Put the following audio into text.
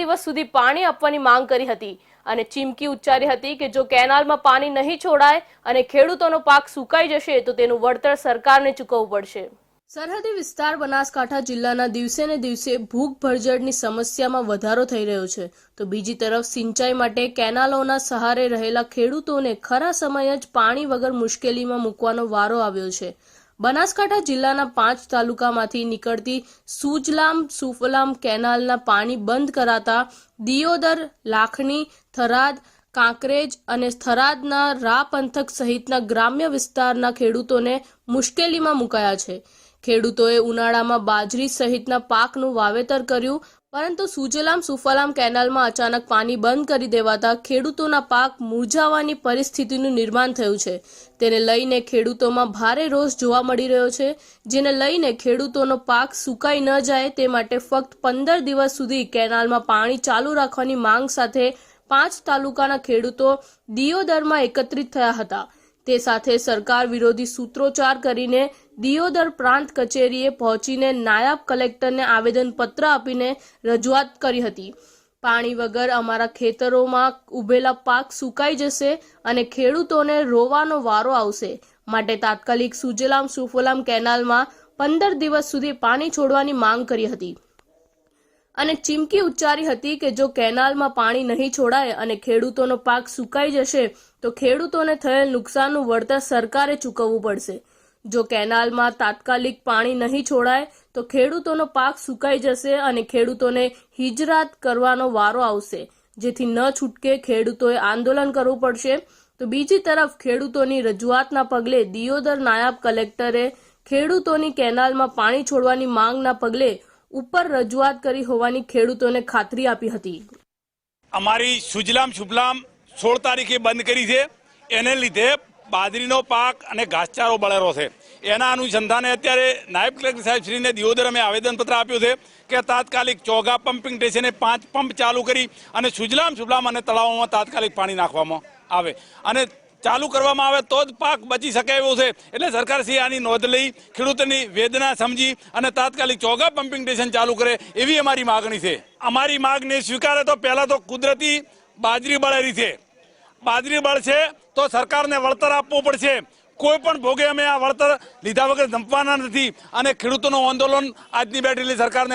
દિવસ સુધી પાણી આપવાની માંગ કરી હતી અને ચીમકી ઉચ્ચારી હતી કે જો કેનાલમાં પાણી નહીં છોડાય અને ખેડૂતોનો પાક સુકાઈ જશે, તો તેનું વળતર સરકારને ચૂકવવું પડશે. સરહદી વિસ્તાર બનાસકાંઠા જિલ્લાના દિવસે ને દિવસે ભૂખ ભરજડની સમસ્યામાં વધારો થઈ રહ્યો છે. તો બીજી તરફ સિંચાઈ માટે કેનાલોના સહારે રહેલા ખેડૂતોને ખરા સમયે જ પાણી વગર મુશ્કેલીમાં મૂકવાનો વારો આવ્યો છે. બનાસકાંઠા જિલ્લાના પાંચ તાલુકામાંથી નીકળતી સુજલામ સુફલામ કેનાલના પાણી બંધ કરાતા દિયોદર, લાખણી, થરાદ, કાંકરેજ અને થરાદના રા પંથક સહિતના ગ્રામ્ય વિસ્તારના ખેડૂતોને મુશ્કેલીમાં મુકાયા છે. ખેડૂતોએ ઉનાળામાં બાજરી સહિતના પાકનું વાવેતર કર્યું પરંતુ સુજલામ સુફલામ કેનાલમાં અચાનક પાણી બંધ કરી દેવાતા ખેડૂતોના પાક મૂરઝાવાની પરિસ્થિતિનું નિર્માણ થયું છે. તેને લઈને ખેડૂતોમાં ભારે રોષ જોવા મળી રહ્યો છે, જેને લઈને ખેડૂતોનો પાક સુકાઈ ન જાય તે માટે ફક્ત પંદર દિવસ સુધી કેનાલમાં પાણી ચાલુ રાખવાની માંગ સાથે પાંચ તાલુકાના ખેડૂતો દિયોદરમાં એકત્રિત થયા હતા. તે સાથે સરકાર વિરોધી સૂત્રોચ્ચાર કરીને દિયોદર પ્રાંત કચેરીએ પહોંચીને નાયબ કલેક્ટરને આવેદનપત્ર આપીને રજૂઆત કરી હતી. પાણી વગર અમારા ખેતરોમાં ઉભેલા પાક સુકાઈ જશે અને ખેડૂતોને રોવાનો વારો આવશે. માટે તાત્કાલિક સુજલામ સુફલામ કેનાલમાં પંદર દિવસ સુધી પાણી છોડવાની માંગ કરી હતી. અને ચીમકી ઉચ્ચારી હતી કે જો કેનાલમાં પાણી નહીં છોડાય અને ખેડૂતોનો પાક સુકાઈ જશે, તો ખેડૂતોને થયેલ નુકસાનનું વળતર સરકારે ચૂકવવું પડશે. જો કેનાલમાં તાત્કાલિક પાણી નહીં છોડાય, તો ખેડૂતોનો પાક સુકાઈ જશે અને ખેડૂતોને હિજરાત કરવાનો વારો આવશે. જેથી ન છૂટકે ખેડૂતોએ આંદોલન કરવું પડશે. તો બીજી તરફ ખેડૂતોની રજૂઆતના પગલે દિયોદર નાયબ કલેક્ટરે ખેડૂતોની કેનાલમાં પાણી છોડવાની માંગના પગલે ઉપર રજૂઆત કરી હોવાની ખેડૂતોને ખાતરી આપી હતી. અમારી સુજલામ સુફલામ સોળ તારીખે બંધ કરી છે. એને લીધે બાજરીનો પાક અને ઘાસચારો બળેરો છે. એના અનુસંધાને અત્યારે નાયબ કલેક્ટર સાહેબ શ્રીને દિયોદર અમે આવેદનપત્ર આપ્યું છે કે તાત્કાલિક ચોગા પમ્પિંગ સ્ટેશને પાંચ પંપ ચાલુ કરી અને સુજલામ સુફલામ અને તળાવોમાં તાત્કાલિક પાણી નાખવામાં આવે. અને ચાલુ કરવામાં આવે તો જ પાક બચી શકે એવો છે. એટલે સરકાર શ્રી આની નોંધ લઈ, ખેડૂતોની વેદના સમજી અને તાત્કાલિક ચોગા પમ્પિંગ સ્ટેશન ચાલુ કરે એવી અમારી માગણી છે. અમારી માગણી સ્વીકારે તો પહેલાં તો કુદરતી બાજરી બળેલી છે. બાજરી બળશે તો સરકારને વળતર આપવું પડશે. કોઈ પણ ભોગે અમે આ વળતર લીધા વગર ધંપવાના નથી અને ખેડૂતોનું આંદોલન આજની બેઠેલી સરકારને